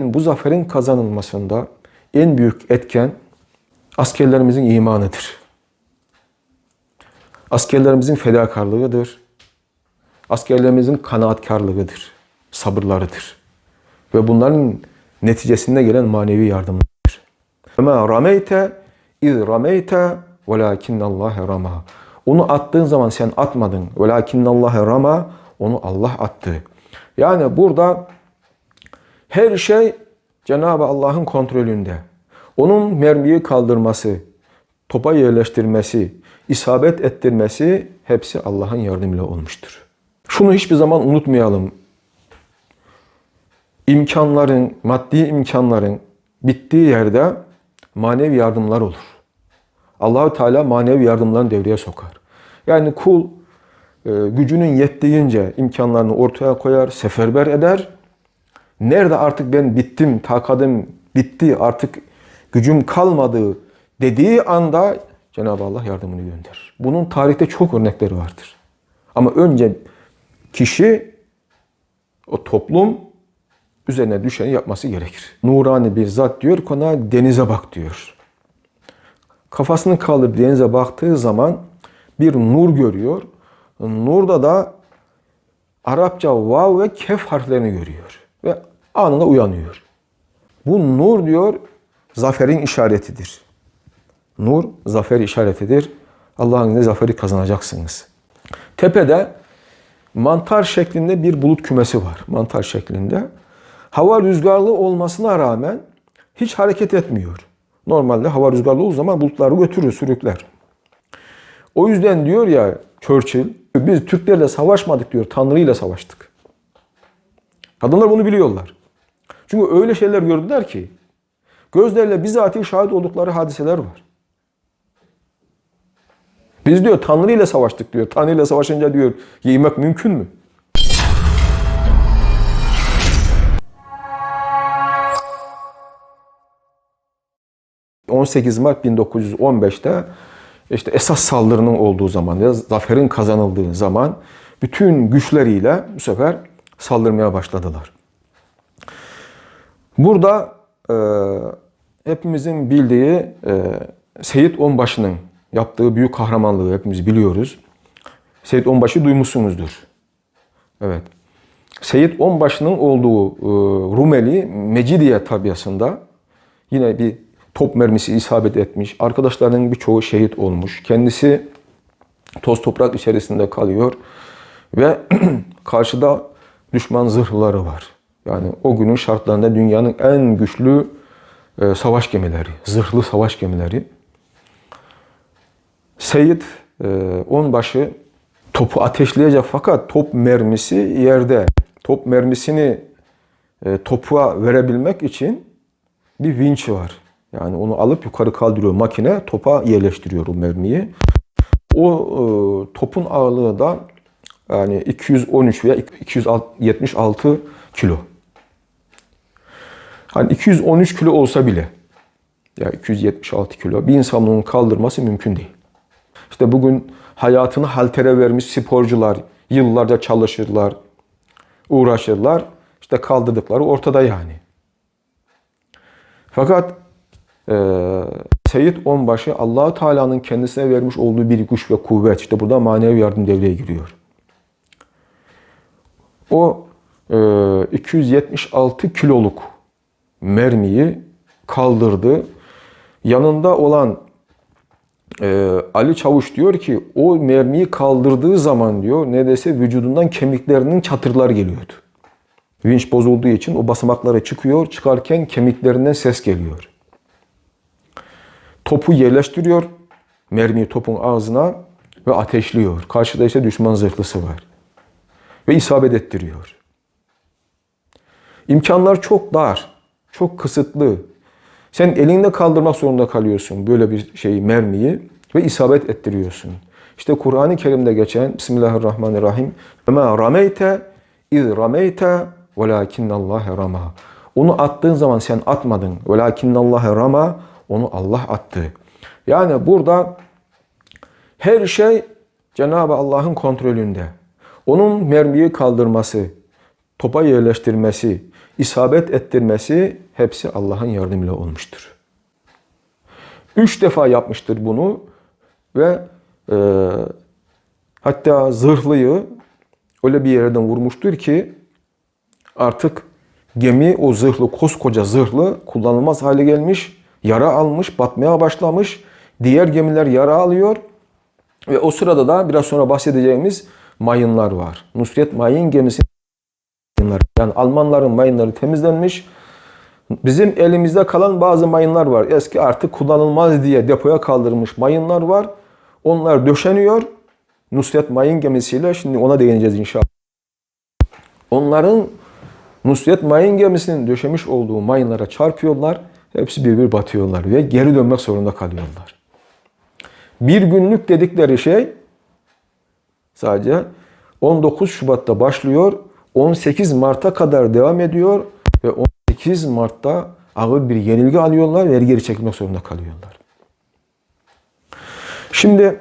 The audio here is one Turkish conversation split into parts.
Bu zaferin kazanılmasında en büyük etken askerlerimizin imanıdır. Askerlerimizin fedakarlığıdır. Askerlerimizin kanaatkarlığıdır. Sabırlarıdır. Ve bunların neticesinde gelen manevi yardımlardır. Ama rameyte iz rameyte velakinnallâhe rama. Onu attığın zaman sen atmadın. Velakinnallâhe rama. Onu Allah attı. Yani burada her şey Cenab-ı Allah'ın kontrolünde. Onun mermiyi kaldırması, topa yerleştirmesi, isabet ettirmesi hepsi Allah'ın yardımıyla olmuştur. Şunu hiçbir zaman unutmayalım. İmkanların, maddi imkanların bittiği yerde manevi yardımlar olur. Allahu Teala manevi yardımlarını devreye sokar. Yani kul e, gücünün yettiğince imkanlarını ortaya koyar, seferber eder. Nerede artık ben bittim, takadım bitti, artık gücüm kalmadı dediği anda Cenab-ı Allah yardımını gönderir. Bunun tarihte çok örnekleri vardır. Ama önce kişi, o toplum üzerine düşeni yapması gerekir. Nurani bir zat diyor ki ona denize bak diyor. Kafasını kaldırıp denize baktığı zaman bir nur görüyor. Nurda da Arapça vav ve kef harflerini görüyor. Ve anında uyanıyor. Bu nur diyor zaferin işaretidir. Nur zafer işaretidir. Allah'ın izniyle zaferi kazanacaksınız. Tepede mantar şeklinde bir bulut kümesi var. Mantar şeklinde. Hava rüzgarlı olmasına rağmen hiç hareket etmiyor. Normalde hava rüzgarlı olduğu zaman bulutları götürür, sürükler. O yüzden diyor ya Churchill, biz Türklerle savaşmadık diyor, Tanrı ile savaştık. Kadınlar bunu biliyorlar. Çünkü öyle şeyler gördüler ki gözlerle bizatihi şahit oldukları hadiseler var. Biz diyor Tanrı ile savaştık diyor. Tanrı ile savaşınca diyor yemek mümkün mü? ...18 Mart 1915'te işte esas saldırının olduğu zaman ya zaferin kazanıldığı zaman bütün güçleriyle bu sefer saldırmaya başladılar. Burada e, hepimizin bildiği e, Seyit Onbaşı'nın yaptığı büyük kahramanlığı hepimiz biliyoruz. Seyit Onbaşı duymuşsunuzdur. Evet. Seyit Onbaşı'nın olduğu e, Rumeli Mecidiye tabiasında yine bir top mermisi isabet etmiş. Arkadaşlarının birçoğu şehit olmuş. Kendisi toz toprak içerisinde kalıyor ve karşıda düşman zırhları var. Yani o günün şartlarında dünyanın en güçlü e, savaş gemileri, zırhlı savaş gemileri. Seyit e, onbaşı topu ateşleyecek fakat top mermisi yerde. Top mermisini e, topuğa verebilmek için bir vinç var. Yani onu alıp yukarı kaldırıyor makine, topa yerleştiriyor o mermiyi. O e, topun ağırlığı da yani 213 veya 276 kilo. Hani 213 kilo olsa bile ya 276 kilo bir insan onu kaldırması mümkün değil. İşte bugün hayatını haltere vermiş sporcular yıllarca çalışırlar, uğraşırlar. İşte kaldırdıkları ortada yani. Fakat e, Seyit Onbaşı allah Teala'nın kendisine vermiş olduğu bir güç ve kuvvet. işte burada manevi yardım devreye giriyor. O e, 276 kiloluk mermiyi kaldırdı. Yanında olan e, Ali Çavuş diyor ki o mermiyi kaldırdığı zaman diyor neredeyse vücudundan kemiklerinin çatırlar geliyordu. Vinç bozulduğu için o basamaklara çıkıyor. Çıkarken kemiklerinden ses geliyor. Topu yerleştiriyor. Mermiyi topun ağzına ve ateşliyor. Karşıda ise düşman zırhlısı var. Ve isabet ettiriyor. İmkanlar çok dar, çok kısıtlı. Sen elinde kaldırmak zorunda kalıyorsun böyle bir şeyi, mermiyi ve isabet ettiriyorsun. İşte Kur'an-ı Kerim'de geçen Bismillahirrahmanirrahim. Ama rameyte iz rameyte velakinnallâhe rama. Onu attığın zaman sen atmadın. Velakinnallâhe rama. Onu Allah attı. Yani burada her şey Cenab-ı Allah'ın kontrolünde. Onun mermiyi kaldırması, topa yerleştirmesi, isabet ettirmesi hepsi Allah'ın yardımıyla olmuştur. Üç defa yapmıştır bunu ve e, hatta zırhlıyı öyle bir yerden vurmuştur ki artık gemi o zırhlı koskoca zırhlı kullanılmaz hale gelmiş, yara almış, batmaya başlamış. Diğer gemiler yara alıyor ve o sırada da biraz sonra bahsedeceğimiz mayınlar var. Nusret mayın gemisi mayınlar. Yani Almanların mayınları temizlenmiş. Bizim elimizde kalan bazı mayınlar var. Eski artık kullanılmaz diye depoya kaldırılmış mayınlar var. Onlar döşeniyor. Nusret mayın gemisiyle şimdi ona değineceğiz inşallah. Onların Nusret mayın gemisinin döşemiş olduğu mayınlara çarpıyorlar. Hepsi bir bir batıyorlar ve geri dönmek zorunda kalıyorlar. Bir günlük dedikleri şey sadece 19 Şubat'ta başlıyor. 18 Mart'a kadar devam ediyor ve 18 Mart'ta ağır bir yenilgi alıyorlar ve geri çekilmek zorunda kalıyorlar. Şimdi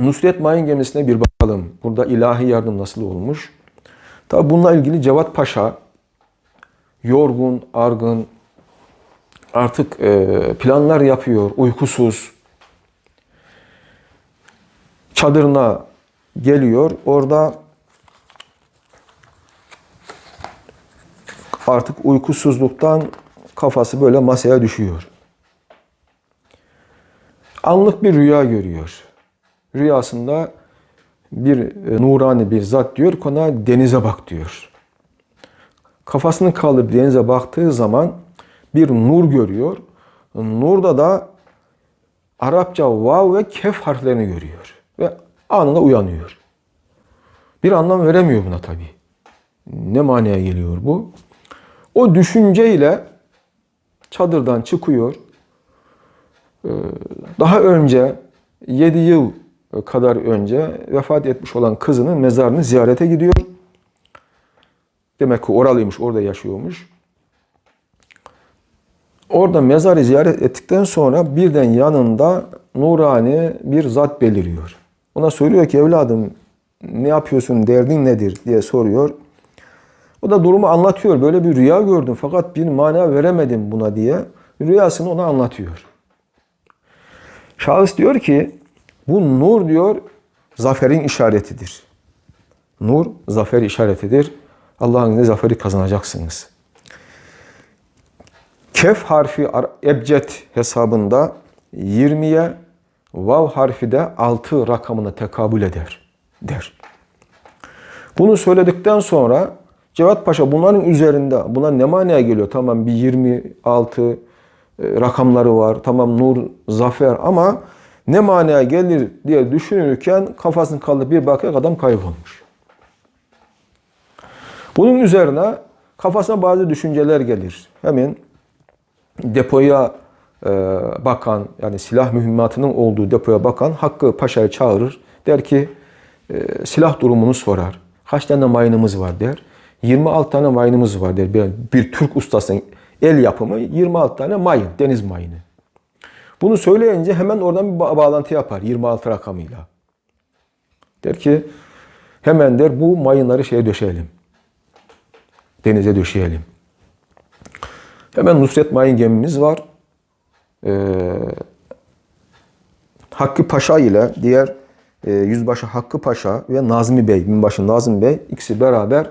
Nusret Mayın gemisine bir bakalım. Burada ilahi yardım nasıl olmuş? Tabi bununla ilgili Cevat Paşa yorgun, argın, artık e, planlar yapıyor, uykusuz. Çadırına geliyor. Orada artık uykusuzluktan kafası böyle masaya düşüyor. Anlık bir rüya görüyor. Rüyasında bir e, nurani bir zat diyor ki ona denize bak diyor. Kafasını kaldırıp denize baktığı zaman bir nur görüyor. Nurda da Arapça vav ve kef harflerini görüyor. Ve anında uyanıyor. Bir anlam veremiyor buna tabi. Ne manaya geliyor bu? O düşünceyle çadırdan çıkıyor. Ee, Daha önce 7 yıl kadar önce vefat etmiş olan kızının mezarını ziyarete gidiyor. Demek ki oralıymış, orada yaşıyormuş. Orada mezarı ziyaret ettikten sonra birden yanında nurani bir zat beliriyor. Ona soruyor ki evladım ne yapıyorsun, derdin nedir diye soruyor. O da durumu anlatıyor. Böyle bir rüya gördüm fakat bir mana veremedim buna diye rüyasını ona anlatıyor. Şahıs diyor ki bu nur diyor zaferin işaretidir. Nur zafer işaretidir. Allah'ın izniyle zaferi kazanacaksınız. Kef harfi ebced hesabında 20'ye vav harfi de 6 rakamına tekabül eder der. Bunu söyledikten sonra Cevat Paşa bunların üzerinde bunlar ne manaya geliyor? Tamam bir 26 e, rakamları var. Tamam nur, zafer ama ne manaya gelir diye düşünürken kafasını kaldırıp bir bakıyor adam kaybolmuş. Bunun üzerine kafasına bazı düşünceler gelir. Hemen depoya e, bakan yani silah mühimmatının olduğu depoya bakan Hakkı Paşa'yı çağırır. Der ki e, silah durumunu sorar. Kaç tane mayınımız var der. 26 tane mayınımız var der. Bir, bir Türk ustasının el yapımı 26 tane mayın, deniz mayını. Bunu söyleyince hemen oradan bir bağlantı yapar 26 rakamıyla. Der ki hemen der bu mayınları şeye döşeyelim. Denize döşeyelim. Hemen Nusret Mayın gemimiz var. Ee, Hakkı Paşa ile diğer e, Yüzbaşı Hakkı Paşa ve Nazmi Bey, binbaşı Nazmi Bey ikisi beraber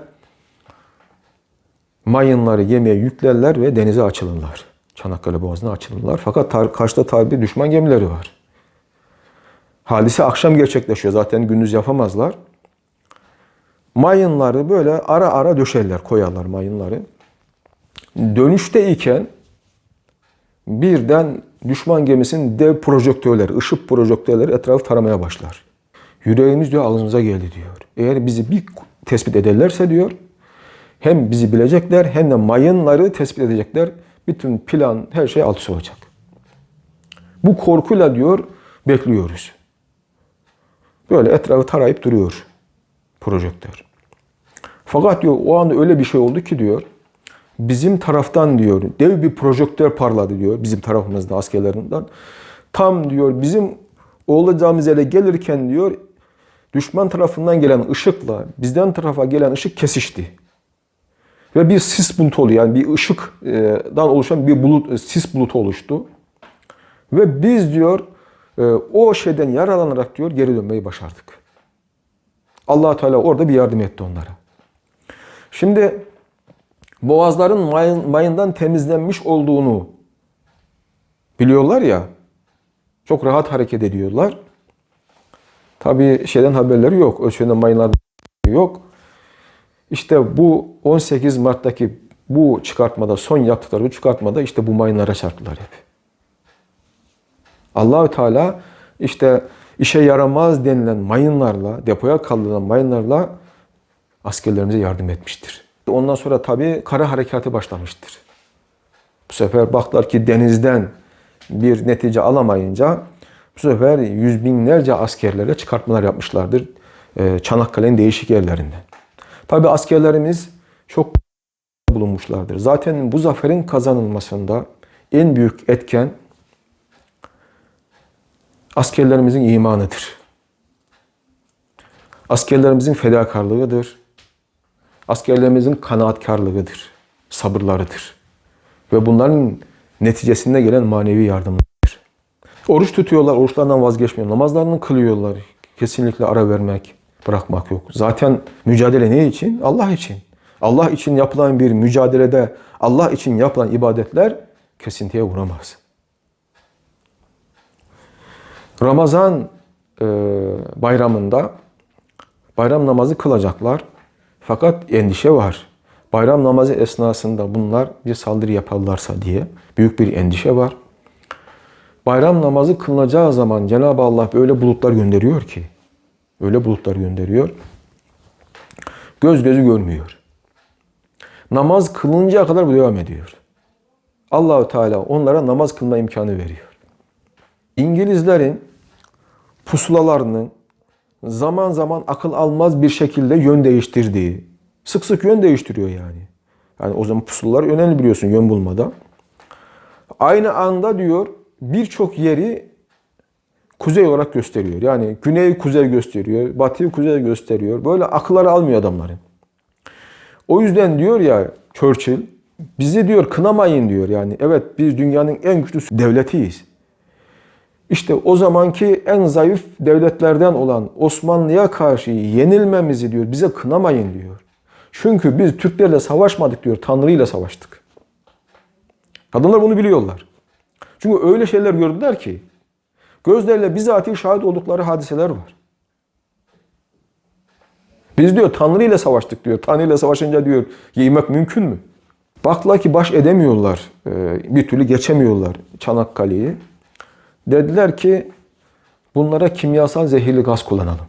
mayınları gemiye yüklerler ve denize açılırlar. Çanakkale Boğazı'na açılırlar. Fakat tar- karşıda tabi düşman gemileri var. Hadise akşam gerçekleşiyor. Zaten gündüz yapamazlar. Mayınları böyle ara ara döşerler, koyarlar mayınları. Dönüşte iken birden düşman gemisinin dev projektörleri, ışık projektörleri etrafı taramaya başlar. Yüreğimiz diyor ağzımıza geldi diyor. Eğer bizi bir tespit ederlerse diyor, hem bizi bilecekler hem de mayınları tespit edecekler. Bütün plan, her şey alt olacak. Bu korkuyla diyor bekliyoruz. Böyle etrafı tarayıp duruyor projektör. Fakat diyor o anda öyle bir şey oldu ki diyor bizim taraftan diyor dev bir projektör parladı diyor bizim tarafımızda askerlerinden. Tam diyor bizim olacağımız yere gelirken diyor düşman tarafından gelen ışıkla bizden tarafa gelen ışık kesişti. Ve bir sis bulutu oluyor. Yani bir ışıktan oluşan bir bulut, sis bulutu oluştu. Ve biz diyor e, o şeyden yararlanarak diyor geri dönmeyi başardık. allah Teala orada bir yardım etti onlara. Şimdi boğazların mayın, mayından temizlenmiş olduğunu biliyorlar ya. Çok rahat hareket ediyorlar. Tabi şeyden haberleri yok. Ölçüden mayınlar yok. İşte bu 18 Mart'taki bu çıkartmada, son yaptıkları bu çıkartmada işte bu mayınlara çarptılar hep. Allahü Teala işte işe yaramaz denilen mayınlarla, depoya kaldırılan mayınlarla askerlerimize yardım etmiştir. Ondan sonra tabii kara harekatı başlamıştır. Bu sefer baktılar ki denizden bir netice alamayınca bu sefer yüz binlerce askerlere çıkartmalar yapmışlardır e, Çanakkale'nin değişik yerlerinden. Tabi askerlerimiz çok bulunmuşlardır. Zaten bu zaferin kazanılmasında en büyük etken askerlerimizin imanıdır. Askerlerimizin fedakarlığıdır. Askerlerimizin kanaatkarlığıdır. Sabırlarıdır. Ve bunların neticesinde gelen manevi yardımlardır. Oruç tutuyorlar, oruçlarından vazgeçmiyor. Namazlarını kılıyorlar. Kesinlikle ara vermek, bırakmak yok. Zaten mücadele ne için? Allah için. Allah için yapılan bir mücadelede, Allah için yapılan ibadetler kesintiye uğramaz. Ramazan e, bayramında bayram namazı kılacaklar. Fakat endişe var. Bayram namazı esnasında bunlar bir saldırı yaparlarsa diye büyük bir endişe var. Bayram namazı kılınacağı zaman Cenab-ı Allah böyle bulutlar gönderiyor ki, öyle bulutlar gönderiyor. Göz gözü görmüyor. Namaz kılıncaya kadar bu devam ediyor. Allahu Teala onlara namaz kılma imkanı veriyor. İngilizlerin pusulalarının zaman zaman akıl almaz bir şekilde yön değiştirdiği, sık sık yön değiştiriyor yani. Yani o zaman pusulalar önemli biliyorsun yön bulmada. Aynı anda diyor birçok yeri kuzey olarak gösteriyor. Yani güney kuzey gösteriyor, batıyı kuzey gösteriyor. Böyle akılları almıyor adamların. O yüzden diyor ya Churchill, bizi diyor kınamayın diyor yani. Evet biz dünyanın en güçlü devletiyiz. İşte o zamanki en zayıf devletlerden olan Osmanlı'ya karşı yenilmemizi diyor bize kınamayın diyor. Çünkü biz Türklerle savaşmadık diyor, Tanrı ile savaştık. Kadınlar bunu biliyorlar. Çünkü öyle şeyler gördüler ki gözlerle bizatihi şahit oldukları hadiseler var. Biz diyor Tanrı ile savaştık diyor. Tanrı ile savaşınca diyor yemek mümkün mü? Baktılar ki baş edemiyorlar. Bir türlü geçemiyorlar Çanakkale'yi. Dediler ki bunlara kimyasal zehirli gaz kullanalım.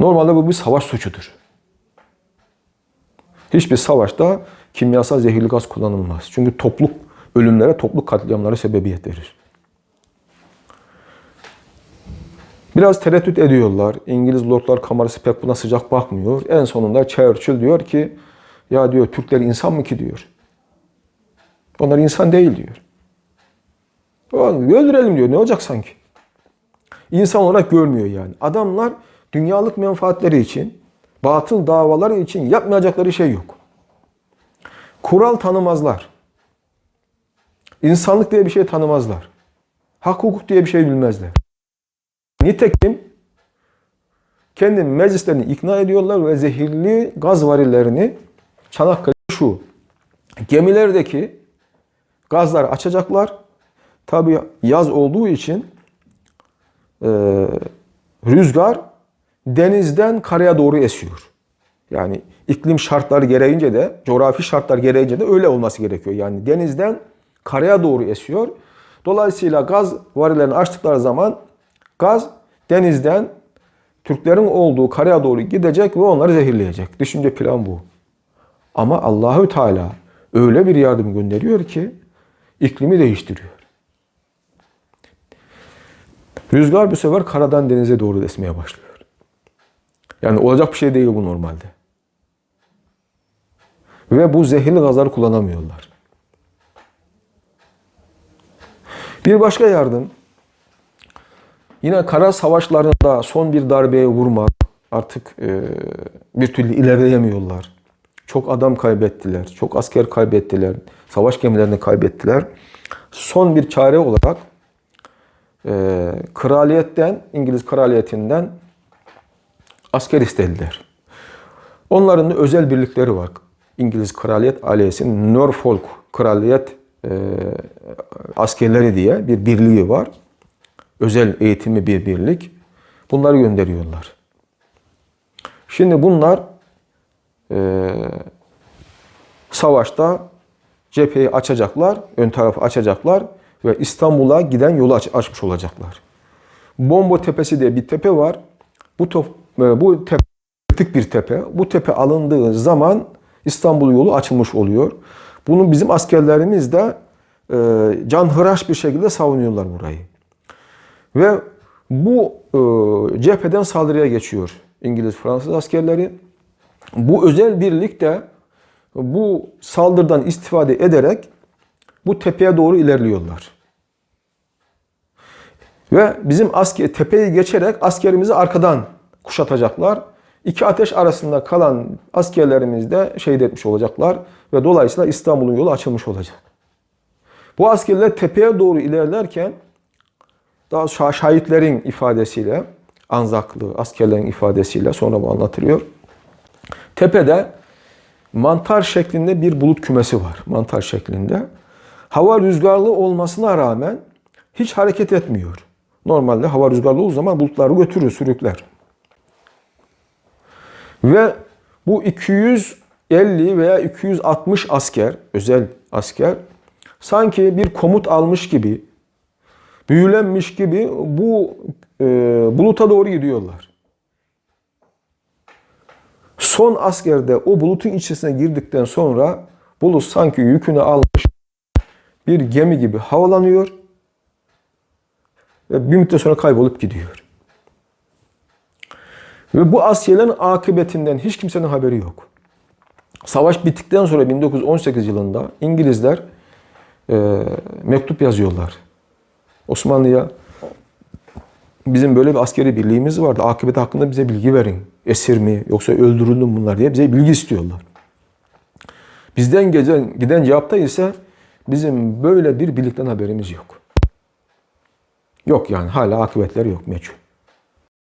Normalde bu bir savaş suçudur. Hiçbir savaşta kimyasal zehirli gaz kullanılmaz. Çünkü topluluk ölümlere, topluluk katliamlara sebebiyet verir. Biraz tereddüt ediyorlar. İngiliz Lordlar Kamerası pek buna sıcak bakmıyor. En sonunda Churchill diyor ki ya diyor Türkler insan mı ki diyor. Onlar insan değil diyor. Öldürelim diyor. Ne olacak sanki? İnsan olarak görmüyor yani. Adamlar dünyalık menfaatleri için, batıl davaları için yapmayacakları şey yok. Kural tanımazlar. İnsanlık diye bir şey tanımazlar. Hak hukuk diye bir şey bilmezler. Nitekim kendi meclislerini ikna ediyorlar ve zehirli gaz varillerini Çanakkale şu gemilerdeki gazlar açacaklar. Tabi yaz olduğu için e, rüzgar denizden karaya doğru esiyor. Yani iklim şartları gereğince de, coğrafi şartlar gereğince de öyle olması gerekiyor. Yani denizden karaya doğru esiyor. Dolayısıyla gaz varillerini açtıkları zaman gaz denizden Türklerin olduğu karaya doğru gidecek ve onları zehirleyecek. Düşünce plan bu. Ama Allahü Teala öyle bir yardım gönderiyor ki iklimi değiştiriyor. Rüzgar bu sefer karadan denize doğru esmeye başlıyor. Yani olacak bir şey değil bu normalde. Ve bu zehirli gazları kullanamıyorlar. Bir başka yardım yine kara savaşlarında son bir darbeye vurmak artık e, bir türlü ilerleyemiyorlar. Çok adam kaybettiler. Çok asker kaybettiler. Savaş gemilerini kaybettiler. Son bir çare olarak e, kraliyetten, İngiliz kraliyetinden asker istediler. Onların da özel birlikleri var. İngiliz kraliyet ailesinin Norfolk kraliyet e, askerleri diye bir birliği var. Özel eğitimli bir birlik. Bunları gönderiyorlar. Şimdi bunlar e, savaşta cepheyi açacaklar, ön tarafı açacaklar ve İstanbul'a giden yolu aç- açmış olacaklar. Bombo Tepesi diye bir tepe var. Bu top, e, bu tepe kritik bir tepe. Bu tepe alındığı zaman İstanbul yolu açılmış oluyor. Bunu bizim askerlerimiz de e, canhıraş bir şekilde savunuyorlar burayı. Ve bu e, cepheden saldırıya geçiyor İngiliz Fransız askerleri. Bu özel birlik de bu saldırıdan istifade ederek bu tepeye doğru ilerliyorlar. Ve bizim asker tepeyi geçerek askerimizi arkadan kuşatacaklar. İki ateş arasında kalan askerlerimiz de şehit etmiş olacaklar ve dolayısıyla İstanbul'un yolu açılmış olacak. Bu askerler tepeye doğru ilerlerken daha şah- şahitlerin ifadesiyle, Anzaklı askerlerin ifadesiyle sonra bu anlatılıyor. Tepede mantar şeklinde bir bulut kümesi var. Mantar şeklinde. Hava rüzgarlı olmasına rağmen hiç hareket etmiyor. Normalde hava rüzgarlı olduğu zaman bulutları götürür, sürükler. Ve bu 250 veya 260 asker, özel asker sanki bir komut almış gibi, büyülenmiş gibi bu e, buluta doğru gidiyorlar. Son askerde o bulutun içerisine girdikten sonra bulut sanki yükünü almış bir gemi gibi havalanıyor ve bir müddet sonra kaybolup gidiyor. Ve bu askerlerin akıbetinden hiç kimsenin haberi yok. Savaş bittikten sonra 1918 yılında İngilizler e, mektup yazıyorlar. Osmanlı'ya bizim böyle bir askeri birliğimiz vardı. Akıbeti hakkında bize bilgi verin. Esir mi yoksa öldürüldü mü bunlar diye bize bilgi istiyorlar. Bizden gelen, giden cevapta ise bizim böyle bir birlikten haberimiz yok. Yok yani hala akıbetleri yok meçhul.